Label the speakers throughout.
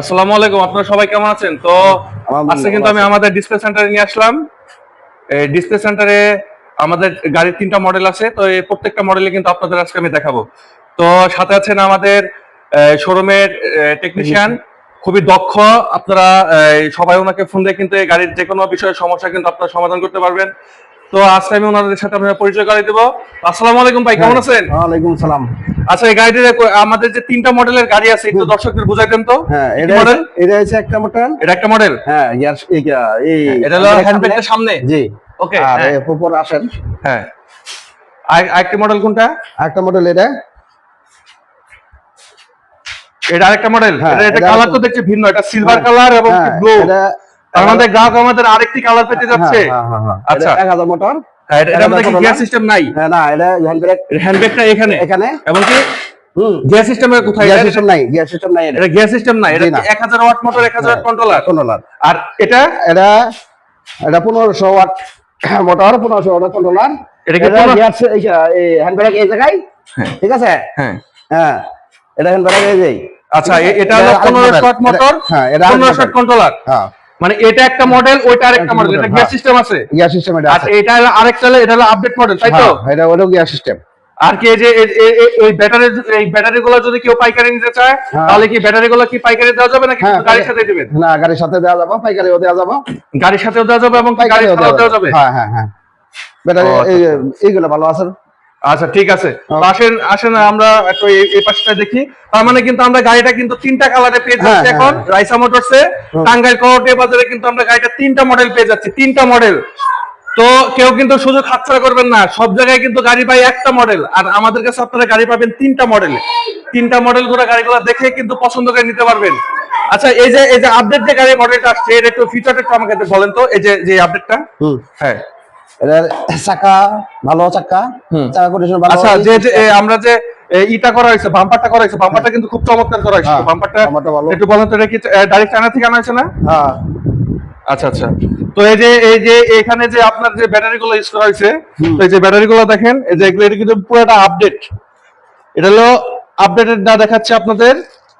Speaker 1: আসসালামু আলাইকুম আপনারা সবাই কেমন আছেন? তো আজকে কিন্তু আমি আমাদের ডিসপ্লে সেন্টারে নিয়ে আসলাম। এই ডিসপ্লে সেন্টারে আমাদের গাড়ির তিনটা মডেল আছে তো এই প্রত্যেকটা মডেলে কিন্তু আপনাদের আজকে আমি দেখাবো। তো সাথে আছেন আমাদের শোরুমের টেকনিশিয়ান খুবই দক্ষ। আপনারা সবাই ওনাকে ফোন দিয়ে কিন্তু এই গাড়ির যে কোনো বিষয়ে সমস্যা কিন্তু আপনারা সমাধান করতে পারবেন। তো আজকে আমি ওনাদের সাথে আপনার পরিচয় করে দেবো। আসসালামু আলাইকুম ভাই কেমন আছেন?
Speaker 2: ওয়ালাইকুম সালাম।
Speaker 1: আচ্ছা এই গাড়িটির আমাদের যে তিনটা মডেলের গাড়ি আছে একটু দর্শকদের বুঝাইতেন তো?
Speaker 2: হ্যাঁ এটা
Speaker 1: মডেল
Speaker 2: এটা হচ্ছে একটা মডেল
Speaker 1: এটা একটা মডেল
Speaker 2: হ্যাঁ এই এই
Speaker 1: এটা হলো হ্যান্ডব্যাগটা সামনে।
Speaker 2: জি।
Speaker 1: ওকে
Speaker 2: আর
Speaker 1: হ্যাঁ।
Speaker 2: উপর আসেন।
Speaker 1: হ্যাঁ। আর- আরেকটা মডেল কোনটা?
Speaker 2: একটা মডেল এটা।
Speaker 1: এটা আরেকটা মডেল
Speaker 2: হ্যাঁ,
Speaker 1: এটা কালার তো দেখছি ভিন্ন। এটা সিলভার
Speaker 2: হ্যাঁ,
Speaker 1: কালার এবং
Speaker 2: হ্যাঁ,
Speaker 1: ব্লু তার মানে গ্রাহক আমাদের আরেকটি কালার পেতে যাচ্ছে।
Speaker 2: হ্যাঁ, হ্যাঁ, হ্যাঁ,
Speaker 1: আচ্ছা।
Speaker 2: এটা 1000 মোটর।
Speaker 1: হ্যাঁ, এটা- এটা আমাদের গিয়ার সিস্টেম নাই?
Speaker 2: হ্যাঁ না এটা হ্যান্ড ব্রেক
Speaker 1: হ্যান্ডব্যাগটা এখানে।
Speaker 2: এখানে?
Speaker 1: এবং কি গিয়ার কোথায়
Speaker 2: গিয়ার সিস্টেম নাই গিয়ার সিস্টেম নাই এটা।
Speaker 1: গিয়ার সিস্টেম নাই এটা 1000 watt motor 1000 watt controller
Speaker 2: controller
Speaker 1: আর এটা?
Speaker 2: এটা এটা 1500 ওয়াট মোটর 1500 ওয়াট কন্ট্রোলার
Speaker 1: এটা কি
Speaker 2: গিয়ার হ্যান্ড ব্রেক এই জায়গায়?
Speaker 1: হ্যাঁ।
Speaker 2: ঠিক আছে?
Speaker 1: হ্যাঁ।
Speaker 2: হ্যাঁ এটা হ্যান্ড ব্রেক এই যে।
Speaker 1: আচ্ছা এটা হলো
Speaker 2: আরেক
Speaker 1: 15
Speaker 2: model।
Speaker 1: ওয়াট মোটর
Speaker 2: হ্যাঁ এটা
Speaker 1: 15 ওয়াট কন্ট্রোলার
Speaker 2: হ্যাঁ।
Speaker 1: মানে এটা একটা মডেল ওইটা আরেকটা মডেল এটা গিয়ার
Speaker 2: হ্যাঁ।
Speaker 1: সিস্টেম আছে?
Speaker 2: গিয়ার সিস্টেম এটা
Speaker 1: আর
Speaker 2: আছে।
Speaker 1: এটা হলো আরেকটা হলো এটা হলো আপডেট মডেল তাই তো?
Speaker 2: হ্যাঁ, এটা ওটাও গিয়ার সিস্টেম
Speaker 1: আর কি যে এই- ব্যাটারি এই ব্যাটারি গুলো যদি কেউ পাইকারি নিতে চায়
Speaker 2: হ্যাঁ।
Speaker 1: তাহলে কি ব্যাটারি গুলো কি পাইকারি দেওয়া যাবে নাকি গাড়ির সাথে দিবেন?
Speaker 2: না গাড়ির সাথে দেওয়া যাবে পাইকারিও দেওয়া যাবে।
Speaker 1: গাড়ির সাথেও দেওয়া যাবে এবং
Speaker 2: পাইকারিও
Speaker 1: দেওয়া যাবে।
Speaker 2: হ্যাঁ হ্যাঁ হ্যাঁ। ব্যাটারি
Speaker 1: আচ্ছা,
Speaker 2: এই এইগুলো ভালো আছে?
Speaker 1: আচ্ছা ঠিক আছে।
Speaker 2: Okay.
Speaker 1: আসেন আসেন আমরা একটু এই পাশটা দেখি। তার মানে কিন্তু আমরা গাড়িটা কিন্তু তিনটা কালারে পেয়ে যাচ্ছি
Speaker 2: হ্যাঁ,
Speaker 1: এখন
Speaker 2: হ্যাঁ।
Speaker 1: রাইসা মোটরসে। টাঙ্গাইল করটে বাজারে কিন্তু আমরা গাড়িটা তিনটা মডেল পেয়ে যাচ্ছি তিনটা মডেল তো কেউ কিন্তু সুযোগ হাতছাড়া করবেন না সব জায়গায় কিন্তু গাড়ি পাই একটা মডেল আর আমাদের কাছে আপনারা গাড়ি পাবেন তিনটা মডেল তিনটা মডেল করে গাড়িগুলো দেখে কিন্তু পছন্দ করে নিতে পারবেন। আচ্ছা এই যে এই যে আপডেট যে গাড়ি মডেলটা আসছে এর একটু ফিচারটা একটু আমাকে বলেন তো এই যে যে আপডেটটা হ্যাঁ।
Speaker 2: এটা চাকা ভালো চাকা। চাকা কন্ডিশন ভালো
Speaker 1: আচ্ছা যে যে আমরা যে ইটা করা হয়েছে বাম্পারটা করা হয়েছে বাম্পারটা কিন্তু খুব চমৎকার করা হয়েছে।
Speaker 2: হ্যাঁ,
Speaker 1: বাম্পারটা
Speaker 2: বাম্পারটা
Speaker 1: একটু বলেন তো এটা কি ডাইরেক্ট চায়না থেকে আনা হয়েছে না?
Speaker 2: হ্যাঁ।
Speaker 1: আচ্ছা আচ্ছা। তো এই যে এই যে এখানে যে আপনার যে ব্যাটারি গুলো ইউজ করা হয়েছে তো এই যে ব্যাটারি গুলো দেখেন এই যে এগুলো এটা কিন্তু পুরোটা আপডেট এটা হলো আপডেটেড না দেখাচ্ছে আপনাদের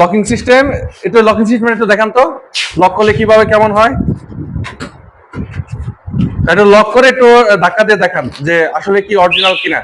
Speaker 1: লকিং সিস্টেম এটা লকিং সিস্টেম একটু দেখান তো। লক করলে কীভাবে কেমন হয়? একটু লক করে একটু ধাক্কা দিয়ে দেখান যে আসলে কি অরিজিনাল কিনা।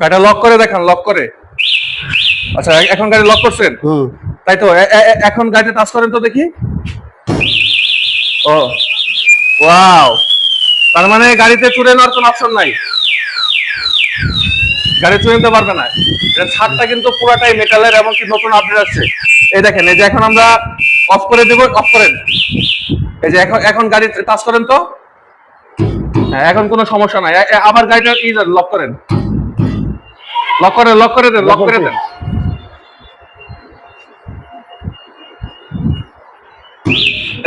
Speaker 1: গাড়িটা লক করে দেখান লক করে। আচ্ছা এখন গাড়ি লক করছেন? তাই তো এখন গাড়িটা টাচ করেন তো দেখি। ও ওয়াও তার মানে গাড়িতে চুরে নেওয়ার কোনো অপশন নাই। গাড়ি চুরে নিতে পারবে না। এটা ছাদটা কিন্তু পুরাটাই মেটালের এবং কি নতুন আপডেট আসছে। এই দেখেন, এই যে এখন আমরা অফ করে দেবো অফ করেন। এই যে এখন এখন গাড়ি টাচ করেন তো? হ্যাঁ এখন কোনো সমস্যা নাই। আবার গাড়িটা ই লক করেন। লক করে লক করে দেন লক করে দেন।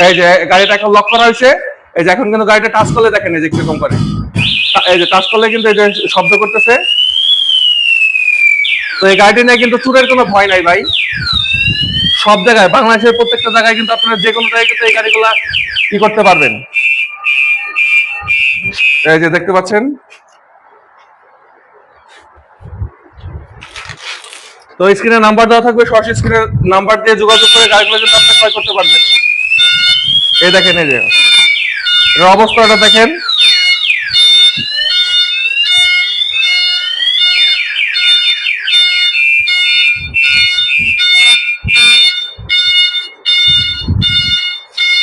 Speaker 1: এই যে গাড়িটা এখন লক করা হয়েছে। এই যে এখন কিন্তু গাড়িটা টাচ করলে দেখেন এই যে কীরকম করে। এই যে টাচ করলে কিন্তু এই যে শব্দ করতেছে। তো এই গাড়িটি নিয়ে কিন্তু চুরের কোনো ভয় নাই ভাই। সব জায়গায়, বাংলাদেশের প্রত্যেকটা জায়গায় কিন্তু আপনারা যে কোনো জায়গায় এই গাড়িগুলা কি করতে পারবেন। এই যে দেখতে পাচ্ছেন। তো স্ক্রিনে নাম্বার দেওয়া থাকবে, সরাসরি স্ক্রিনের নাম্বার দিয়ে যোগাযোগ করে গাড়িগুলো কিন্তু আপনি ক্রয় করতে পারবেন। এই দেখেন, এই যে। এর অবস্থাটা দেখেন।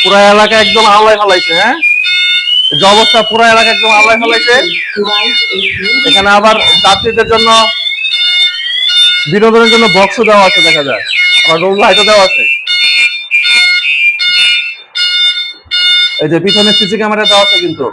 Speaker 1: পুরা এলাকা একদম আল্লাহ ফেলাইছে হ্যাঁ? যে অবস্থা পুরা এলাকা একদম আল্লাহ ফেলাইছে এখানে আবার যাত্রীদের জন্য বিনোদনের জন্য বক্সও দেওয়া আছে, দেখা যায়। আবার রুম লাইটও দেওয়া আছে। এই যে পিছনে সিসি ক্যামেরা দেওয়া আছে কিন্তু।